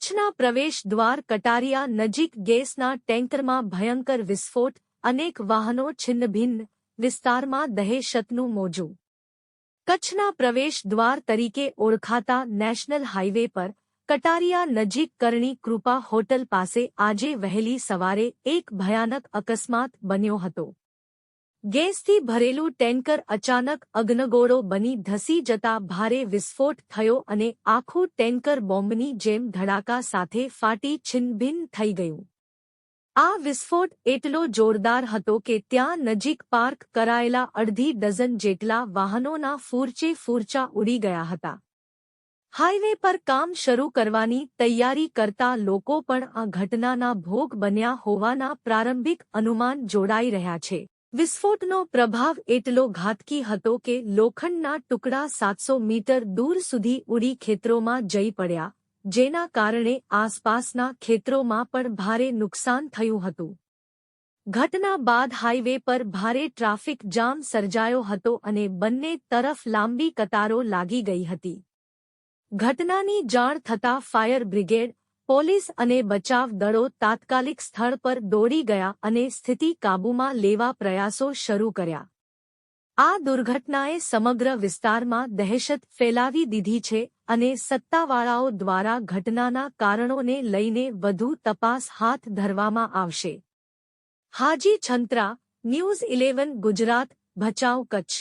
કચ્છના પ્રવેશ દ્વાર કટારિયા નજીક ગેસના ટેન્કરમાં ભયંકર વિસ્ફોટ, અનેક વાહનો છિન્નભિન્ન વિસ્તારમાં દહેશતનું મોજું. કચ્છના પ્રવેશ દ્વાર તરીકે ઓળખાતા નેશનલ હાઇવે પર કટારિયા નજીક કરણી કૃપા હોટલ પાસે આજે વહેલી સવારે એક ભયાનક અકસ્માત બન્યો હતો. ગેસથી ભરેલું ટેન્કર અચાનક અગ્નગોળો બની ધસી જતા ભારે વિસ્ફોટ થયો અને આખું ટેન્કર બોમ્બની જેમ ધડાકા સાથે ફાટી છિન્નભિન્ન થઈ ગયું. આ વિસ્ફોટ એટલો જોરદાર હતો કે ત્યાં નજીક પાર્ક કરાયેલા અડધી ડઝન જેટલા વાહનોના ફૂરચે ફૂરચા ઉડી ગયા હતા. હાઇવે પર કામ શરૂ કરવાની તૈયારી કરતા લોકો પણ આ ઘટનાના ભોગ બન્યા હોવાના પ્રારંભિક અનુમાન જોડાઈ રહ્યા છે. વિસ્ફોટનો પ્રભાવ એટલો ઘાતકી હતો કે લોખંડના ટુકડા સાતસો મીટર દૂર સુધી ઉડી ખેતરોમાં જઈ પડ્યા, જેના કારણે આસપાસના ખેતરોમાં પણ ભારે નુકસાન થયું હતું. ઘટના બાદ હાઇવે પર ભારે ટ્રાફિક જામ સર્જાયો હતો અને બંને તરફ લાંબી કતારો લાગી ગઈ હતી. ઘટનાની જાણ થતાં ફાયર બ્રિગેડ પોલીસ અને બચાવ દળો તાત્કાલિક સ્થળ પર દોડી ગયા અને સ્થિતિ કાબૂમાં લેવા પ્રયાસો શરૂ કર્યા. આ દુર્ઘટનાએ સમગ્ર વિસ્તારમાં દહેશત ફેલાવી દીધી છે અને સત્તાવાળાઓ દ્વારા ઘટનાના કારણોને લઈને વધુ તપાસ હાથ ધરવામાં આવશે. Haji Chhantra, news eleven, Gujarat, Bhachau Kutch.